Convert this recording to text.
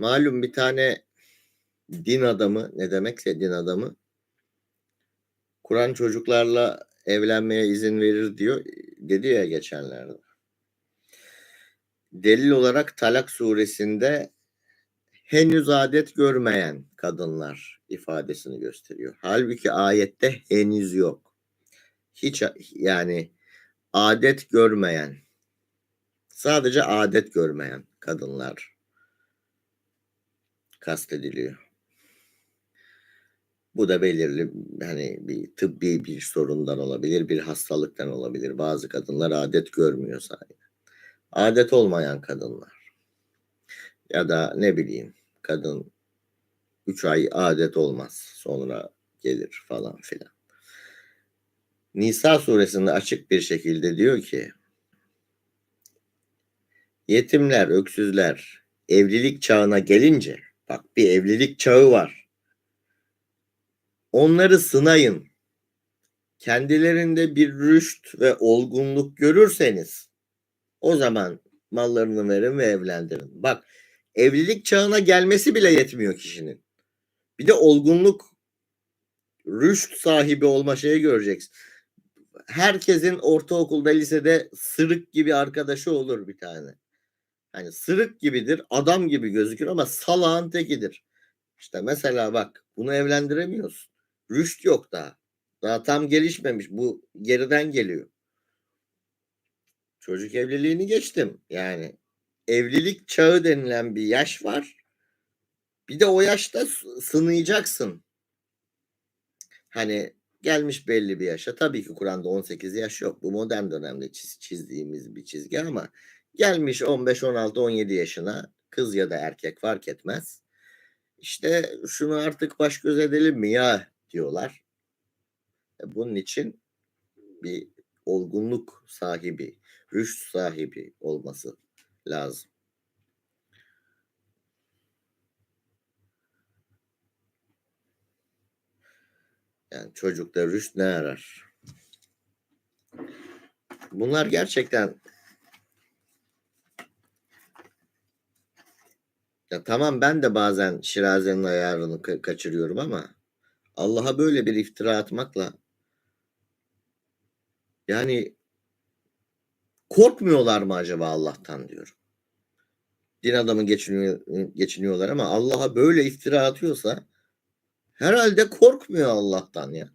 Malum bir tane din adamı ne demekse din adamı Kur'an çocuklarla evlenmeye izin verir diyor dedi ya geçenlerde. Delil olarak Talak suresinde henüz adet görmeyen kadınlar ifadesini gösteriyor. Halbuki ayette henüz yok. Hiç yani adet görmeyen sadece adet görmeyen kadınlar kastediliyor. Bu da belirli hani bir tıbbi bir sorundan olabilir, bir hastalıktan olabilir. Bazı kadınlar adet görmüyor sadece. Adet olmayan kadınlar. Ya da ne bileyim kadın 3 ay adet olmaz. Sonra gelir falan filan. Nisa suresinde açık bir şekilde diyor ki yetimler, öksüzler evlilik çağına gelince bak bir evlilik çağı var. Onları sınayın. Kendilerinde bir rüşt ve olgunluk görürseniz o zaman mallarını verin ve evlendirin. Bak evlilik çağına gelmesi bile yetmiyor kişinin. Bir de olgunluk rüşt sahibi olma şeyi göreceksin. Herkesin ortaokulda lisede sırık gibi arkadaşı olur bir tane. Hani sırık gibidir, adam gibi gözükür ama salağın tekidir. İşte mesela bak bunu evlendiremiyorsun. Rüşt yok daha. Daha tam gelişmemiş. Bu geriden geliyor. Çocuk evliliğini geçtim. Yani evlilik çağı denilen bir yaş var. Bir de o yaşta sınayacaksın. Hani gelmiş belli bir yaşa. Tabii ki Kur'an'da 18 yaş yok. Bu modern dönemde çiz, çizdiğimiz bir çizgi ama gelmiş 15, 16, 17 yaşına kız ya da erkek fark etmez. İşte şunu artık baş göz edelim mi ya diyorlar. E, bunun için bir olgunluk sahibi, rüşt sahibi olması lazım. Yani çocukta rüşt ne arar? Bunlar gerçekten ya tamam ben de bazen Şiraze'nin ayarını ka- kaçırıyorum ama Allah'a böyle bir iftira atmakla yani korkmuyorlar mı acaba Allah'tan diyorum. Din adamı geçiniyor, geçiniyorlar ama Allah'a böyle iftira atıyorsa herhalde korkmuyor Allah'tan ya.